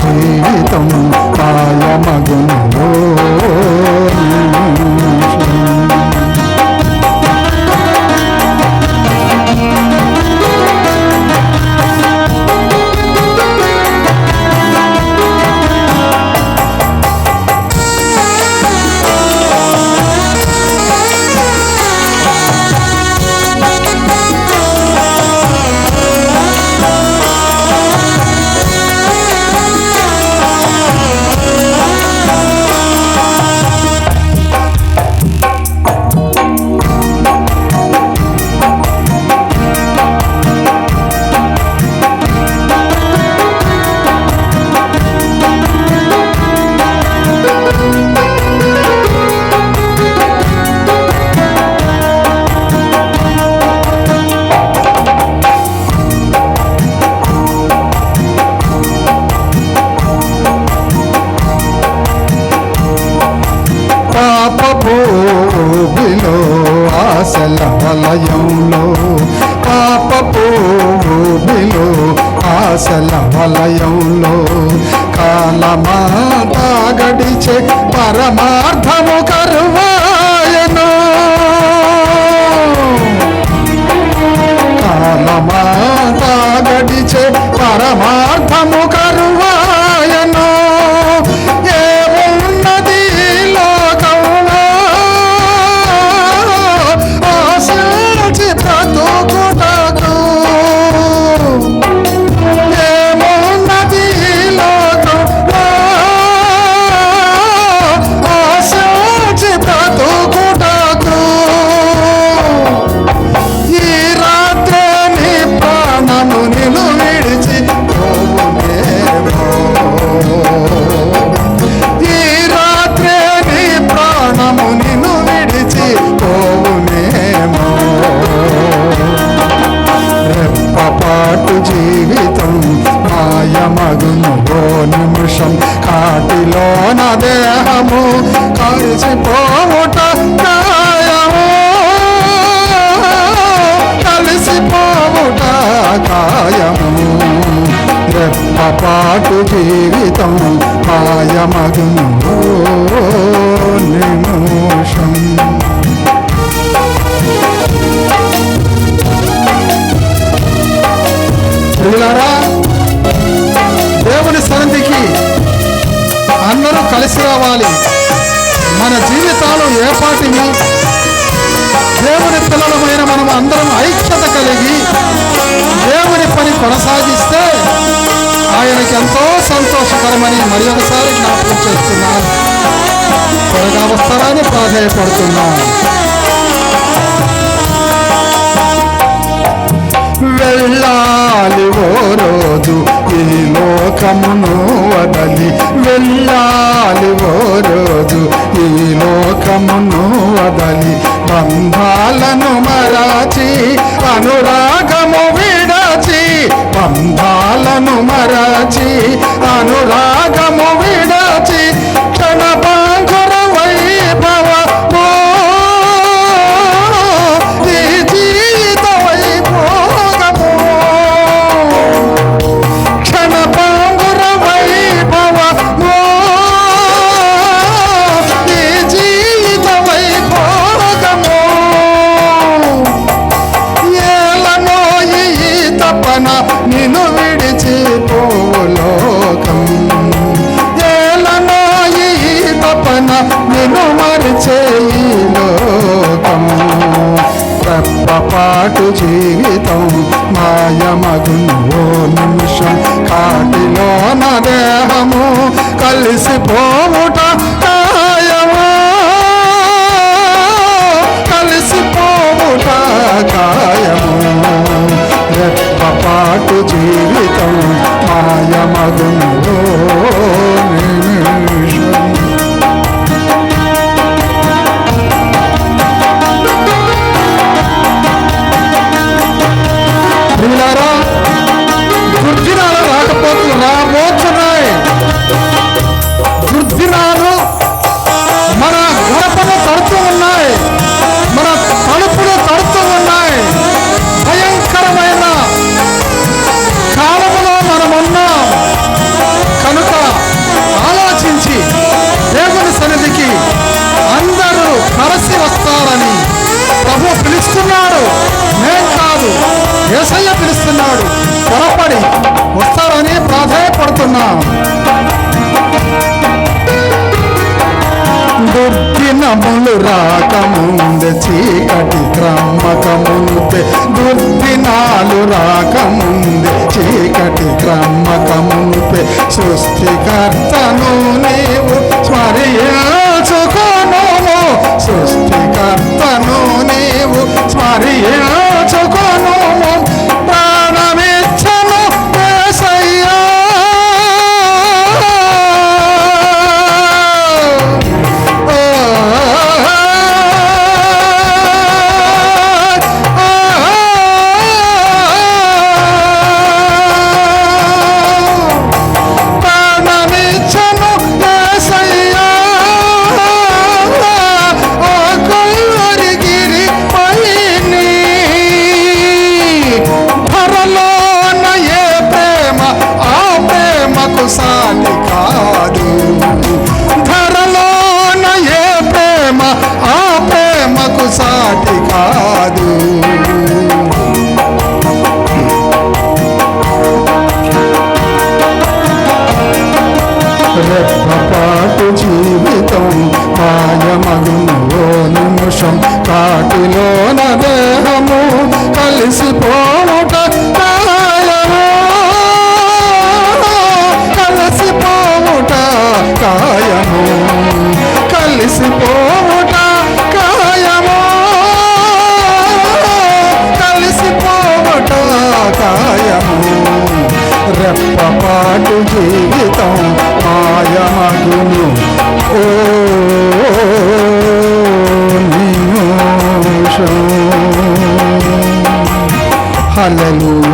జీవితం. వలయంలో పాపపు ఊబిలో ఆశల వలయంలో కాలమాతా గడిచే పరమార్థము కరువాయను. కాలమాతా గడిచే పరమార్థము కరువు మాయమగును ఓ నిమిషం కాటిలోన దేహము కలిసిపోవుట కాయము కలిసిపోవుట కాయము రెప్పపాటు జీవితం మాయమగును ఓ నిమిషం ప్రియులారా కలిసి రావాలి మన జీవితాలు ఏపాటివి దేవుని పిల్లలమైన మనం అందరం ఐక్యత కలిగి దేవుని పని కొనసాగిస్తే ఆయనకి ఎంతో సంతోషకరమని మరి ఒకసారి జ్ఞాపకం చేస్తున్నాను. త్వరగా వస్తారని ప్రాధాయపడుతున్నాను. వెళ్ళాలి ఓ రోజు ఈ లోకమును వదలి వెళ్ళాలి ఓ రోజు ఈ లోకమును వదలి బంధాలను మరాచి అనురాగము విడచి బంధాలను పాటు జీవితం మాయమగును ఓ నిమిషం కాటిలో నా దేహము కలిసిపోవుట కాయము కలిసిపోవుట కాయము ప్రియులారా దుర్దినాలు రాకపోతు రాబోతున్నాయి ఏసయ్య పిలుస్తున్నాడు త్వరపడి వస్తారని ప్రాధాయపడుతున్నా. దుర్దినములు రాకముందే చీకటి క్రమ్మకముందే దుర్దినాలు రాకముందే చీకటి క్రమ్మకముందే సృష్టికర్తను నీవు స్మరించుకొను పాటు జీవితం మాయమగును నిమిషం కాటిలోన దేహము కలిసిపోవట నిమిషం హల్లెలూయా